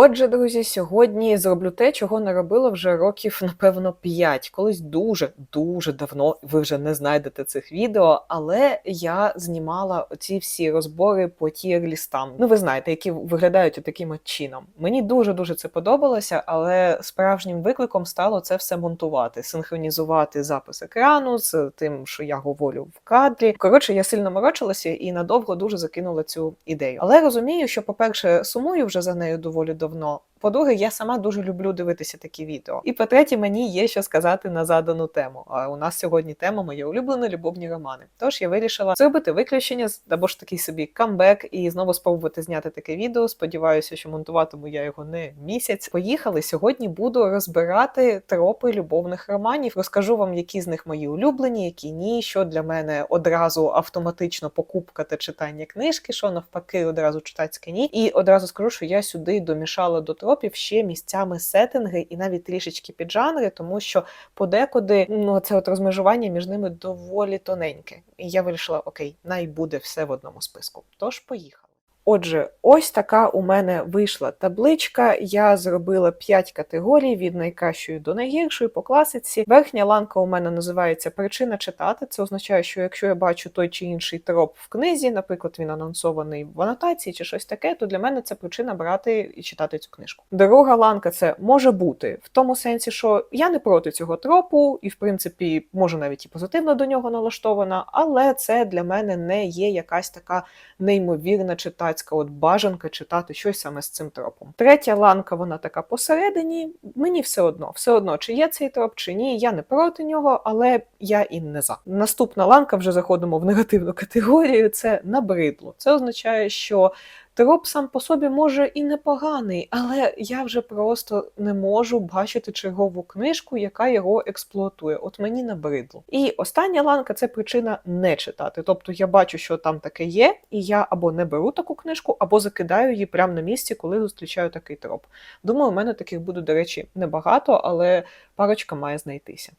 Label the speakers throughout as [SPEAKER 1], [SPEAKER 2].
[SPEAKER 1] Отже, друзі, сьогодні зроблю те, чого не робила вже років, напевно, 5. Колись дуже дуже давно ви вже не знайдете цих відео, але я знімала ці всі розбори по тір-лістам. Ну, ви знаєте, які виглядають таким от чином. Мені дуже дуже це подобалося, але справжнім викликом стало це все монтувати, синхронізувати запис екрану з тим, що я говорю в кадрі. Коротше, я сильно морочилася і надовго дуже закинула цю ідею. Але розумію, що, по-перше, сумую вже за нею доволі давно. По-друге, я сама дуже люблю дивитися такі відео. І по-третє, мені є що сказати на задану тему. А у нас сьогодні тема моє улюблене любовні романи. Тож я вирішила зробити виключення або ж такий собі камбек і знову спробувати зняти таке відео. Сподіваюся, що монтуватиму я його не місяць. Поїхали сьогодні. Буду розбирати тропи любовних романів. Розкажу вам, які з них мої улюблені, які ні, що для мене одразу автоматично покупка та читання книжки, що навпаки, одразу читацьке ні. І одразу скажу, що я сюди домішала до тропів ще місцями сеттинги і навіть трішечки піджанри, тому що подекуди ну це от розмежування між ними доволі тоненьке. І я вирішила, окей, най буде все в одному списку. Тож поїхали. Отже, ось така у мене вийшла табличка. Я зробила 5 категорій від найкращої до найгіршої по класиці. Верхня ланка у мене називається Причина читати. Це означає, що якщо я бачу той чи інший троп в книзі, наприклад, він анонсований в анотації чи щось таке, то для мене це причина брати і читати цю книжку. Друга ланка це може бути в тому сенсі, що я не проти цього тропу, і в принципі може навіть і позитивно до нього налаштована, але це для мене не є якась така неймовірна читацька от бажанка читати щось саме з цим тропом. Третя ланка, вона така посередині. Мені все одно, все одно, чи є цей троп, чи ні. Я не проти нього, але я і не за. Наступна ланка, вже заходимо в негативну категорію. Це набридло. Це означає, що Троп сам по собі може і непоганий, але я вже просто не можу бачити чергову книжку, яка його експлуатує. От мені набридло. І остання ланка це причина не читати. Тобто я бачу, що там таке є, і я або не беру таку книжку, або закидаю її прямо на місці, коли зустрічаю такий троп. Думаю, у мене таких буде, до речі, небагато, але парочка має знайтися.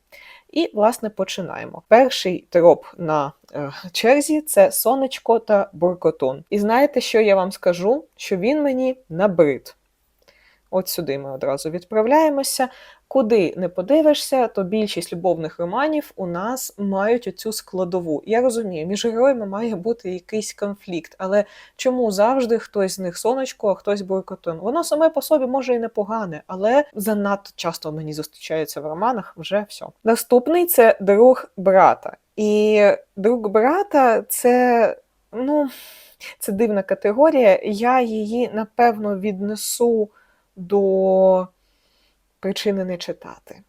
[SPEAKER 1] І, власне, починаємо. Перший троп на е, черзі це сонечко та буркотун. І знаєте, що я вам скажу? Що він мені набрид. От сюди ми одразу відправляємося. Куди не подивишся, то більшість любовних романів у нас мають оцю складову. Я розумію, між героями має бути якийсь конфлікт, але чому завжди хтось з них сонечко, а хтось буркотун? Воно саме по собі може і непогане, але занадто часто мені зустрічається в романах вже все. Наступний це друг брата. І друг брата це, ну, це дивна категорія. Я її напевно віднесу до причини не читати.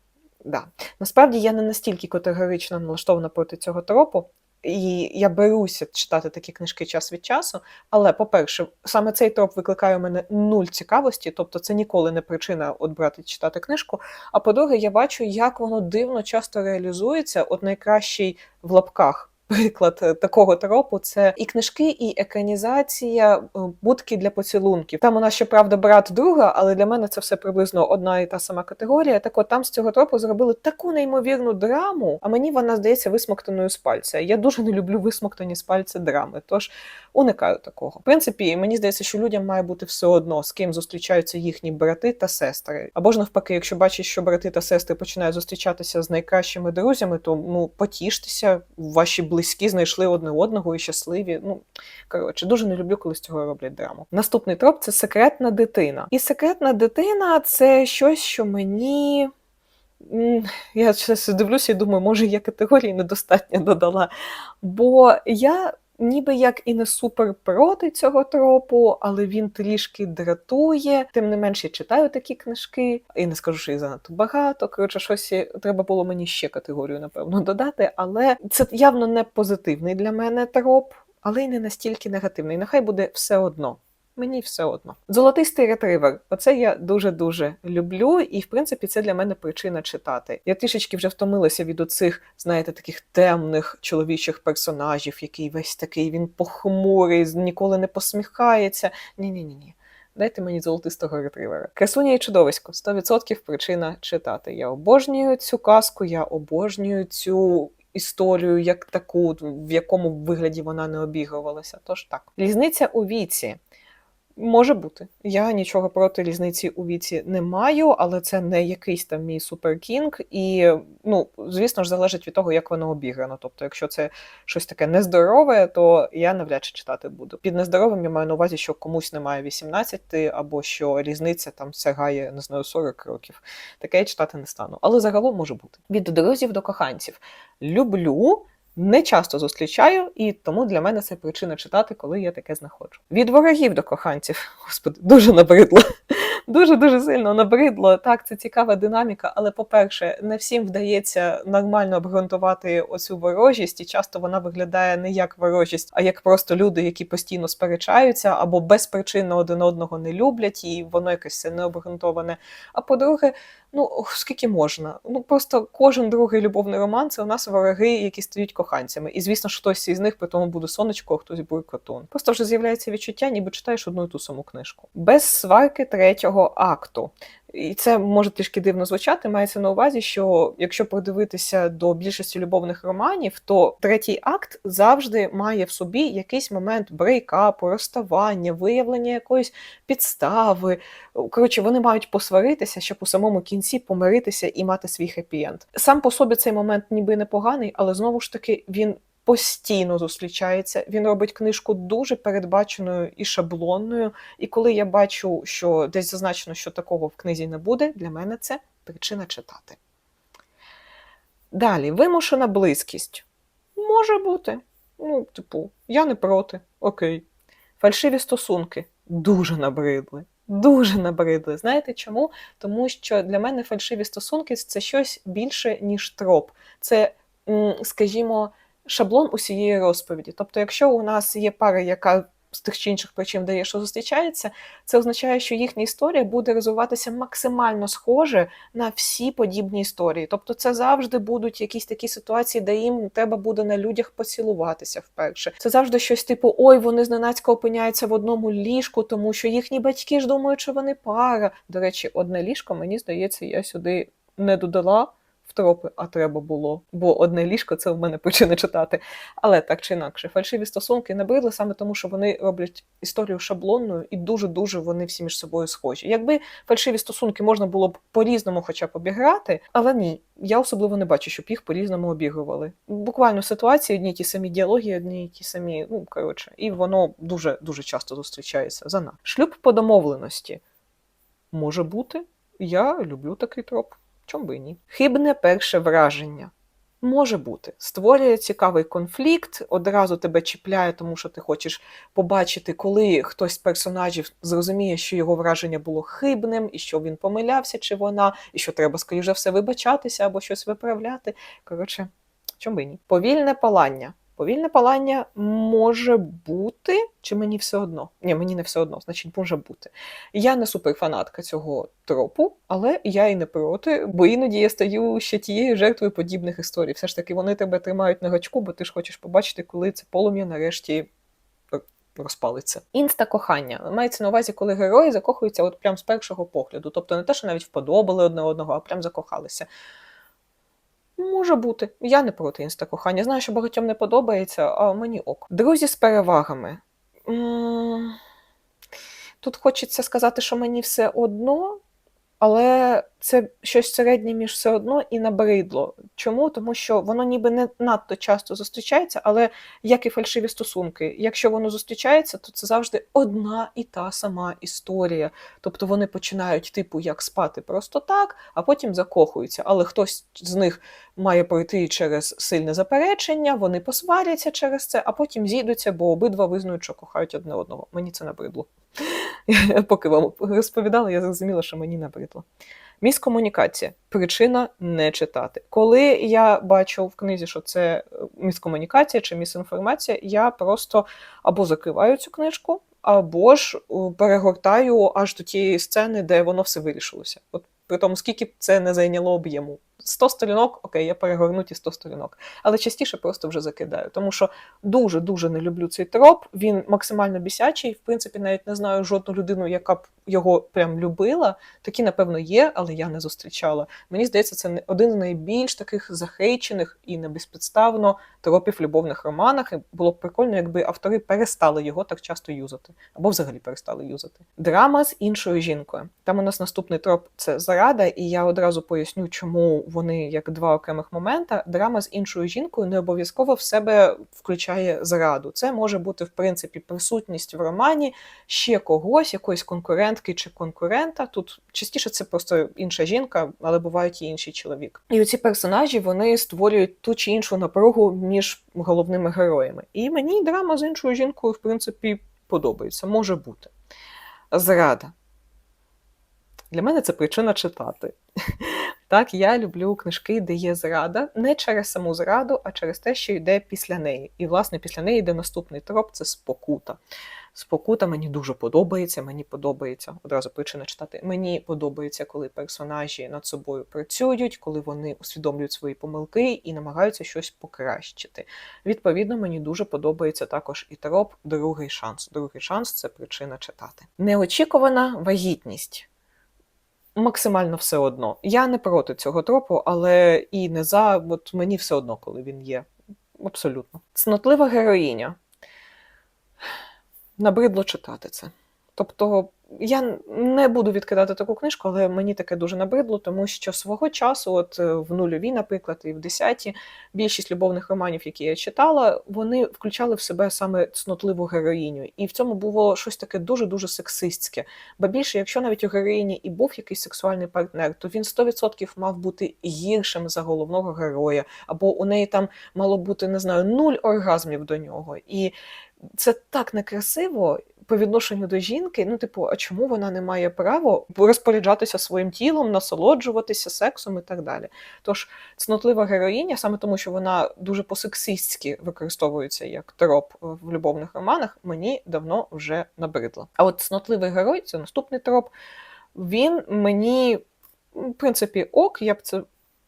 [SPEAKER 1] Да. Насправді я не настільки категорично налаштована проти цього тропу, і я беруся читати такі книжки час від часу. Але, по-перше, саме цей троп викликає у мене нуль цікавості, тобто це ніколи не причина от брати читати книжку. А по-друге, я бачу, як воно дивно часто реалізується, от найкращий в лапках. Приклад е, такого тропу це і книжки, і екранізація е, будки для поцілунків. Там нас, щоправда, брат друга, але для мене це все приблизно одна і та сама категорія. Так от там з цього тропу зробили таку неймовірну драму, а мені вона здається висмоктаною з пальця. Я дуже не люблю висмоктані з пальця драми, тож уникаю такого. В принципі, мені здається, що людям має бути все одно, з ким зустрічаються їхні брати та сестри. Або ж навпаки, якщо бачиш, що брати та сестри починають зустрічатися з найкращими друзями, то ну потіштеся, ваші близькі знайшли одне одного і щасливі. Ну коротше, дуже не люблю, коли з цього роблять драму. Наступний троп це секретна дитина. І секретна дитина це щось, що мені. Я зараз дивлюся і думаю, може я категорії недостатньо додала. Бо я ніби як і не супер проти цього тропу, але він трішки дратує. Тим не менше, я читаю такі книжки, і не скажу, що їх занадто багато. Коротше, щось треба було мені ще категорію, напевно, додати. Але це явно не позитивний для мене троп, але й не настільки негативний. Нехай буде все одно. Мені все одно. Золотистий ретривер. Оце я дуже-дуже люблю, і в принципі це для мене причина читати. Я трішечки вже втомилася від оцих, знаєте, таких темних чоловічих персонажів, який весь такий він похмурий, ніколи не посміхається. Ні-ні ні. Дайте мені золотистого ретривера. Красуня і чудовисько 100% причина читати. Я обожнюю цю казку, я обожнюю цю. Історію як таку, в якому вигляді вона не обігрувалася. Тож так. Різниця у віці Може бути. Я нічого проти різниці у віці не маю, але це не якийсь там мій суперкінг. І, ну, звісно ж, залежить від того, як воно обіграно. Тобто, якщо це щось таке нездорове, то я навряд чи читати буду. Під нездоровим я маю на увазі, що комусь немає 18, або що різниця там сягає, не знаю, 40 років. Таке я читати не стану. Але загалом може бути. Від друзів до коханців. Люблю. Не часто зустрічаю, і тому для мене це причина читати, коли я таке знаходжу. Від ворогів до коханців, господи, дуже набридло. Дуже дуже сильно набридло. Так, це цікава динаміка, але по-перше, не всім вдається нормально обґрунтувати оцю ворожість, і часто вона виглядає не як ворожість, а як просто люди, які постійно сперечаються або безпричинно один одного не люблять, і воно якесь все необґрунтоване. А по-друге, ну скільки можна? Ну просто кожен другий любовний роман це у нас вороги, які стають коханцями. І звісно, хтось із них при тому буде сонечко, а хтось буде котон. Просто вже з'являється відчуття, ніби читаєш одну і ту саму книжку. Без сварки третього акту. І це може трішки дивно звучати. Мається на увазі, що якщо придивитися до більшості любовних романів, то третій акт завжди має в собі якийсь момент брейкапу, розставання, виявлення якоїсь підстави. Коротше, вони мають посваритися, щоб у самому кінці помиритися і мати свій хеппі-енд. Сам по собі цей момент ніби непоганий, але знову ж таки він. Постійно зустрічається, він робить книжку дуже передбаченою і шаблонною. І коли я бачу, що десь зазначено, що такого в книзі не буде, для мене це причина читати. Далі, вимушена близькість. Може бути. Ну, типу, я не проти. Окей. Фальшиві стосунки дуже набридли. Дуже набридли. Знаєте чому? Тому що для мене фальшиві стосунки це щось більше, ніж троп. Це, скажімо, шаблон усієї розповіді. Тобто, якщо у нас є пара, яка з тих чи інших причин дає, що зустрічається, це означає, що їхня історія буде розвиватися максимально схоже на всі подібні історії. Тобто, це завжди будуть якісь такі ситуації, де їм треба буде на людях поцілуватися вперше. Це завжди щось типу: ой, вони зненацька опиняються в одному ліжку, тому що їхні батьки ж думають, що вони пара. До речі, одне ліжко, мені здається, я сюди не додала в тропи, а треба було, бо одне ліжко це в мене причина читати. Але так чи інакше, фальшиві стосунки набридли саме тому, що вони роблять історію шаблонною і дуже-дуже вони всі між собою схожі. Якби фальшиві стосунки можна було б по-різному, хоча б обіграти, але ні, я особливо не бачу, щоб їх по-різному обігрували. Буквально ситуації одні ті самі діалоги, одні ті самі, ну коротше, і воно дуже дуже часто зустрічається за нас. Шлюб по домовленості може бути. Я люблю такий троп. Чом би ні? Хибне перше враження. Може бути, створює цікавий конфлікт, одразу тебе чіпляє, тому що ти хочеш побачити, коли хтось з персонажів зрозуміє, що його враження було хибним, і що він помилявся, чи вона, і що треба, скоріше все, вибачатися або щось виправляти. Коротше, чому ні? Повільне палання. Повільне палання може бути, чи мені все одно? Ні, мені не все одно, значить, може бути. Я не суперфанатка цього тропу, але я і не проти, бо іноді я стаю ще тією жертвою подібних історій. Все ж таки, вони тебе тримають на гачку, бо ти ж хочеш побачити, коли це полум'я нарешті розпалиться. Інста кохання мається на увазі, коли герої закохуються от прямо з першого погляду. Тобто не те, що навіть вподобали одне одного, а прям закохалися. Може бути. Я не проти інстакохання. Знаю, що багатьом не подобається, а мені ок. Друзі з перевагами. Тут хочеться сказати, що мені все одно, але це щось середнє між все одно і набридло. Чому? Тому що воно ніби не надто часто зустрічається, але як і фальшиві стосунки, якщо воно зустрічається, то це завжди одна і та сама історія. Тобто вони починають, типу, як спати просто так, а потім закохуються. Але хтось з них має пройти через сильне заперечення, вони посваряться через це, а потім зійдуться, бо обидва визнають, що кохають одне одного. Мені це набридло. Поки вам розповідала, я зрозуміла, що мені набридло. Міскомунікація. Причина не читати. Коли я бачу в книзі, що це е, міскомунікація чи місінформація, я просто або закриваю цю книжку, або ж е, перегортаю аж до тієї сцени, де воно все вирішилося. От при тому, скільки б це не зайняло об'єму. 100 сторінок, окей, я перегорну ті 100 сторінок. Але частіше просто вже закидаю. Тому що дуже-дуже не люблю цей троп. Він максимально бісячий. В принципі, навіть не знаю жодну людину, яка б його прям любила. Такі, напевно, є, але я не зустрічала. Мені здається, це один з найбільш таких захейчених і не безпідставно тропів любовних романах. І було б прикольно, якби автори перестали його так часто юзати, або взагалі перестали юзати. Драма з іншою жінкою. Там у нас наступний троп це зарада, і я одразу поясню, чому вони як два окремих момента. Драма з іншою жінкою не обов'язково в себе включає зраду. Це може бути в принципі присутність в романі ще когось, якоїсь конкурентки чи конкурента. Тут частіше це просто інша жінка, але бувають і інший чоловік. І оці персонажі вони створюють ту чи іншу напругу між головними героями. І мені драма з іншою жінкою, в принципі, подобається, може бути. Зрада. Для мене це причина читати. Так, я люблю книжки, де є зрада, не через саму зраду, а через те, що йде після неї. І, власне, після неї йде наступний троп це спокута. Спокута мені дуже подобається. Мені подобається одразу причина читати. Мені подобається, коли персонажі над собою працюють, коли вони усвідомлюють свої помилки і намагаються щось покращити. Відповідно, мені дуже подобається також і троп Другий шанс. Другий шанс це причина читати. Неочікувана вагітність. Максимально все одно. Я не проти цього тропу, але і не за, от мені все одно, коли він є. Абсолютно. Цнотлива героїня. Набридло читати це. Тобто, я не буду відкидати таку книжку, але мені таке дуже набридло, тому що свого часу, от е, в нульові, наприклад, і в десяті, більшість любовних романів, які я читала, вони включали в себе саме цнотливу героїню. І в цьому було щось таке дуже-дуже сексистське. Ба більше, якщо навіть у героїні і був якийсь сексуальний партнер, то він 100% мав бути гіршим за головного героя, або у неї там мало бути, не знаю, нуль оргазмів до нього. І це так некрасиво по відношенню до жінки. Ну, типу, а чому вона не має права розпоряджатися своїм тілом, насолоджуватися сексом і так далі? Тож цнотлива героїня, саме тому, що вона дуже по-сексистськи використовується як троп в любовних романах, мені давно вже набридла. А от цнотливий герой це наступний троп. Він мені, в принципі, ок, я б це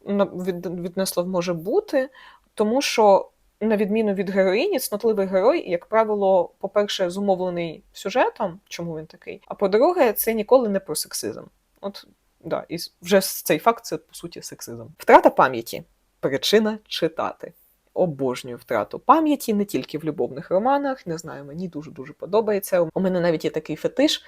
[SPEAKER 1] віднесла в може бути, тому що на відміну від героїні, цнотливий герой, як правило, по-перше, зумовлений сюжетом, чому він такий. А по-друге, це ніколи не про сексизм. От да, і вже цей факт це по суті сексизм. Втрата пам'яті причина читати. Обожнюю втрату пам'яті не тільки в любовних романах. Не знаю, мені дуже дуже подобається. У мене навіть є такий фетиш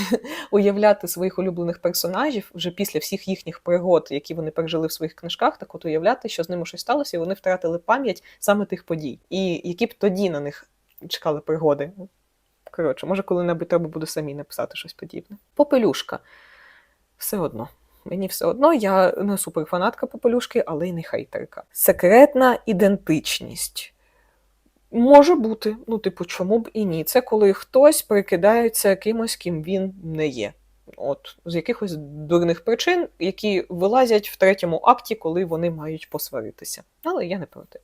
[SPEAKER 1] уявляти своїх улюблених персонажів вже після всіх їхніх пригод, які вони пережили в своїх книжках, так от уявляти, що з ними щось сталося, і вони втратили пам'ять саме тих подій. І які б тоді на них чекали пригоди. Коротше, може, коли-небудь треба буде самі написати щось подібне. Попелюшка. Все одно. Мені все одно, я не суперфанатка попелюшки, але й не хейтерка. Секретна ідентичність. Може бути, ну, типу, чому б і ні? Це коли хтось прикидається кимось, ким він не є. От, з якихось дурних причин, які вилазять в третьому акті, коли вони мають посваритися. Але я не проти.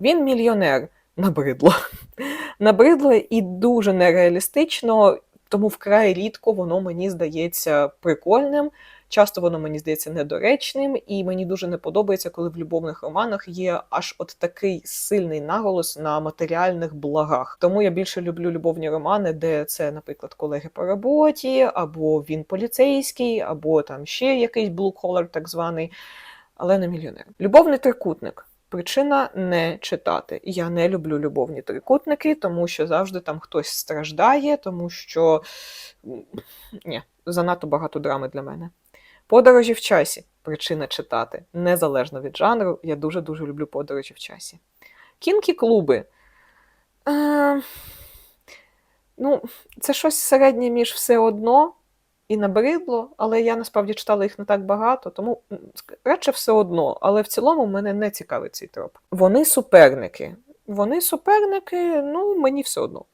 [SPEAKER 1] Він мільйонер. Набридло. Набридло і дуже нереалістично, тому вкрай рідко воно мені здається прикольним. Часто воно мені здається недоречним, і мені дуже не подобається, коли в любовних романах є аж от такий сильний наголос на матеріальних благах. Тому я більше люблю любовні романи, де це, наприклад, колеги по роботі, або він поліцейський, або там ще якийсь blue-collar так званий, але не мільйонер. Любовний трикутник. Причина не читати. Я не люблю любовні трикутники, тому що завжди там хтось страждає, тому що ні, занадто багато драми для мене. Подорожі в часі. Причина читати. Незалежно від жанру, я дуже-дуже люблю подорожі в часі. Кінкі-клуби. Е, ну, це щось середнє між все одно і набридло, але я насправді читала їх не так багато, тому радше все одно. Але в цілому мене не цікавить цей троп. Вони суперники. Вони суперники, ну, мені все одно.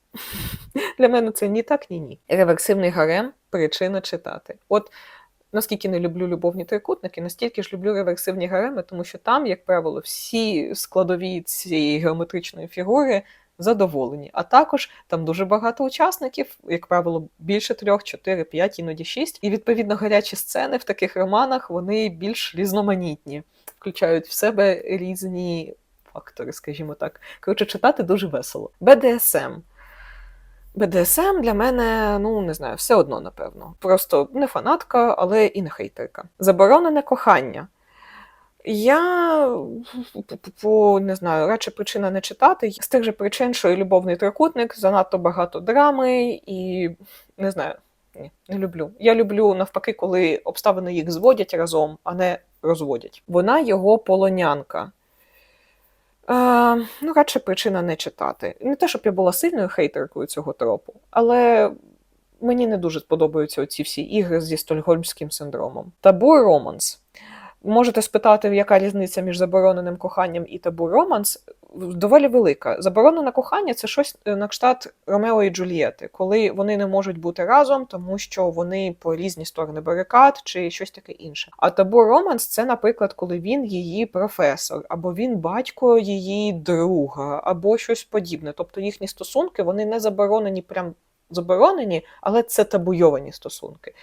[SPEAKER 1] Для мене це ні так, ні ні. Реверсивний гарем причина читати. От наскільки не люблю любовні трикутники, настільки ж люблю реверсивні гареми, тому що там, як правило, всі складові цієї геометричної фігури задоволені. А також там дуже багато учасників, як правило, більше трьох, чотири, п'ять, іноді шість. І відповідно гарячі сцени в таких романах вони більш різноманітні. включають в себе різні фактори, скажімо так. Коротше, читати дуже весело. БДСМ. БДСМ для мене, ну не знаю, все одно, напевно. Просто не фанатка, але і не хейтерка. Заборонене кохання. Я не знаю, радше причина не читати. З тих же причин, що і любовний трикутник, занадто багато драми, і не знаю, ні, не люблю. Я люблю навпаки, коли обставини їх зводять разом, а не розводять. Вона його полонянка. Е, ну, радше причина не читати. Не те, щоб я була сильною хейтеркою цього тропу, але мені не дуже сподобаються ці всі ігри зі стокгольмським синдромом. Табу романс. Можете спитати, яка різниця між забороненим коханням і табу романс. Доволі велика. Заборонене кохання це щось на кшталт Ромео і Джульєти, коли вони не можуть бути разом, тому що вони по різні сторони барикад чи щось таке інше. А табу романс це, наприклад, коли він її професор, або він батько її друга, або щось подібне. Тобто їхні стосунки вони не заборонені, прям заборонені, але це табуйовані стосунки.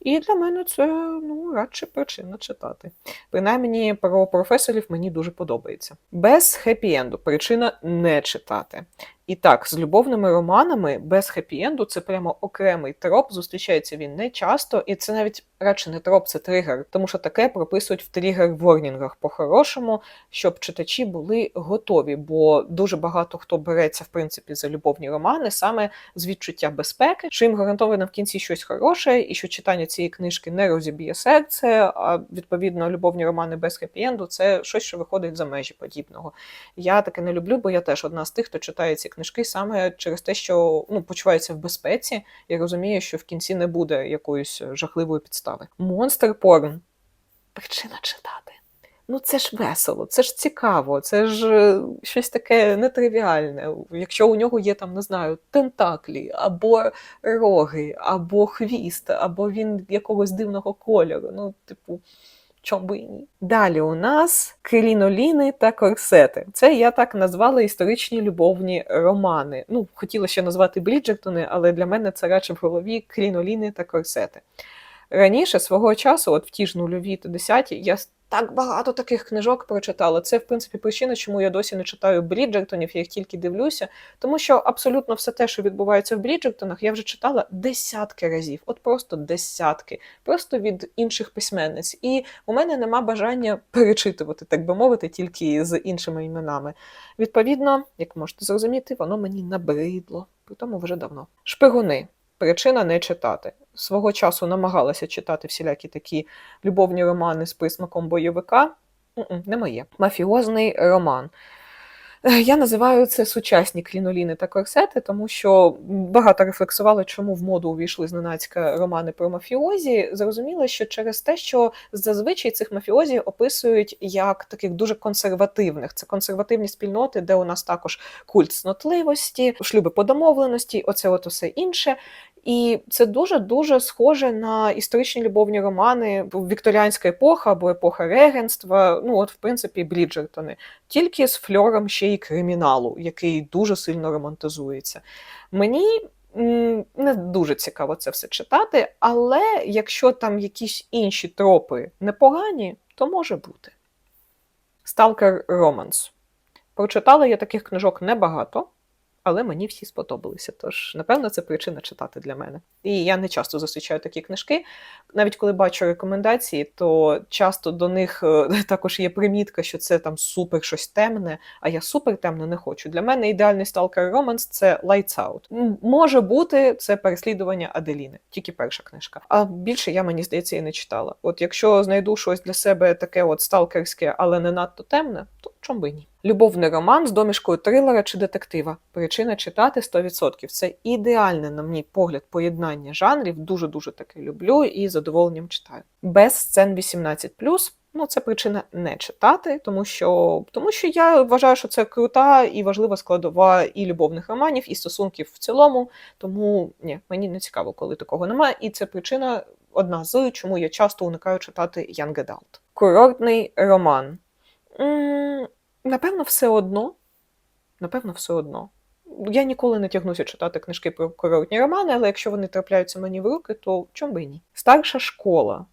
[SPEAKER 1] І для мене це ну, радше причина читати. Принаймні, про професорів мені дуже подобається. Без хеппі-енду причина не читати. І так, з любовними романами без хеппі-енду це прямо окремий троп. Зустрічається він не часто, і це навіть радше не троп, це тригер, тому що таке прописують в тригер-ворнінгах по-хорошому, щоб читачі були готові, бо дуже багато хто береться в принципі за любовні романи саме з відчуття безпеки, що їм гарантовано в кінці щось хороше, і що читання цієї книжки не розіб'є серце. А відповідно, любовні романи без хеппі-енду – це щось, що виходить за межі подібного. Я таке не люблю, бо я теж одна з тих, хто читає ці книжки саме через те, що ну почувається в безпеці і розуміє, що в кінці не буде якоїсь жахливої підстави. Монстр порн. Причина читати. Ну, це ж весело, це ж цікаво, це ж е, щось таке нетривіальне. Якщо у нього є там, не знаю, тентаклі, або роги, або хвіст, або він якогось дивного кольору. Ну, типу, ні. Далі у нас кріноліни та корсети. Це я так назвала історичні любовні романи. Ну, хотіла ще назвати Бріджертони, але для мене це радше в голові кріноліни та корсети. Раніше свого часу, от в ті ж нульові та десяті, я так багато таких книжок прочитала. Це, в принципі, причина, чому я досі не читаю Бріджертонів, я їх тільки дивлюся. Тому що абсолютно все те, що відбувається в Бріджертонах, я вже читала десятки разів, от просто десятки, просто від інших письменниць. І у мене нема бажання перечитувати, так би мовити, тільки з іншими іменами. Відповідно, як можете зрозуміти, воно мені набридло, при тому вже давно. Шпигуни. Причина не читати. Свого часу намагалася читати всілякі такі любовні романи з присмаком бойовика. Не моє. Мафіозний роман. Я називаю це сучасні кріноліни та корсети, тому що багато рефлексували, чому в моду увійшли зненацька романи про мафіозі. Зрозуміло, що через те, що зазвичай цих мафіозі описують як таких дуже консервативних. Це консервативні спільноти, де у нас також культ снотливості, шлюби по домовленості, оце от усе інше. І це дуже-дуже схоже на історичні любовні романи Вікторіанська епоха або епоха регенства. Ну, от, в принципі, Бріджертони, тільки з фльором ще й криміналу, який дуже сильно романтизується. Мені не дуже цікаво це все читати, але якщо там якісь інші тропи непогані, то може бути. Сталкер Романс. Прочитала я таких книжок небагато але мені всі сподобалися. Тож, напевно, це причина читати для мене. І я не часто зустрічаю такі книжки. Навіть коли бачу рекомендації, то часто до них е, також є примітка, що це там супер щось темне, а я супер темне не хочу. Для мене ідеальний сталкер романс це Lights Out. Може бути це переслідування Аделіни, тільки перша книжка. А більше я мені здається і не читала. От якщо знайду щось для себе таке, от сталкерське, але не надто темне, то чому би ні? Любовний роман з домішкою трилера чи детектива. Причина читати 100%. Це ідеальне, на мій погляд, поєднання жанрів. Дуже дуже таке люблю і задоволенням читаю. Без сцен 18+, Ну, це причина не читати, тому що тому що я вважаю, що це крута і важлива складова і любовних романів, і стосунків в цілому. Тому ні, мені не цікаво, коли такого немає. І це причина одна з чому я часто уникаю читати Young Adult. Курортний роман. Напевно, все одно. Напевно, все одно. Я ніколи не тягнуся читати книжки про курортні романи, але якщо вони трапляються мені в руки, то чому би ні? Старша школа.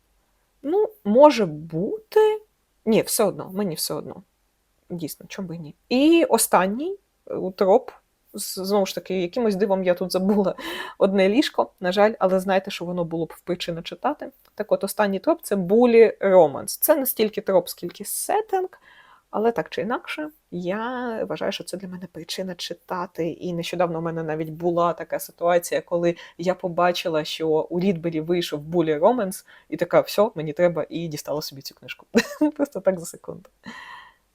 [SPEAKER 1] Ну, може бути. Ні, все одно, мені все одно. Дійсно, чому би ні. І останній е, троп. Знову ж таки, якимось дивом я тут забула одне ліжко, на жаль, але знайте, що воно було б в причина читати. Так от, останній троп це булі романс. Це не стільки троп, скільки сеттинг, але так чи інакше, я вважаю, що це для мене причина читати. І нещодавно в мене навіть була така ситуація, коли я побачила, що у Рідбері вийшов булі романс, і така, все, мені треба, і дістала собі цю книжку. Просто так за секунду.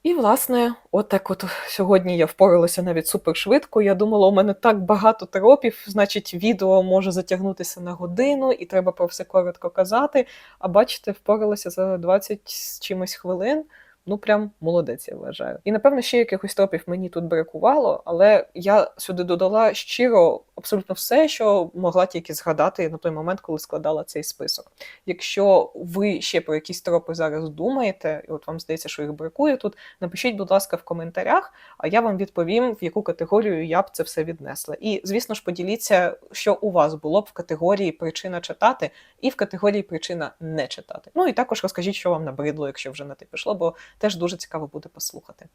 [SPEAKER 1] І, власне, от так от сьогодні я впоралася навіть супершвидко. Я думала, у мене так багато тропів, значить, відео може затягнутися на годину, і треба про все коротко казати. А бачите, впоралася за 20 з чимось хвилин. Ну, прям молодець, я вважаю. І напевно ще якихось тропів мені тут бракувало, але я сюди додала щиро абсолютно все, що могла тільки згадати на той момент, коли складала цей список. Якщо ви ще про якісь тропи зараз думаєте, і от вам здається, що їх бракує тут, напишіть, будь ласка, в коментарях, а я вам відповім, в яку категорію я б це все віднесла. І, звісно ж, поділіться, що у вас було б в категорії причина читати і в категорії причина не читати. Ну і також розкажіть, що вам набридло, якщо вже на те пішло, бо теж дуже цікаво буде послухати.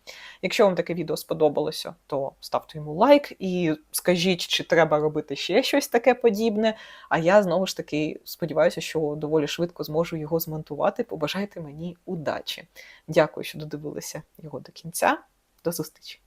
[SPEAKER 1] Якщо вам таке відео сподобалося, то ставте йому лайк і скажіть, чи треба робити ще щось таке подібне. А я знову ж таки сподіваюся, що доволі швидко зможу його змонтувати. Побажайте мені удачі. Дякую, що додивилися його до кінця. До зустрічі!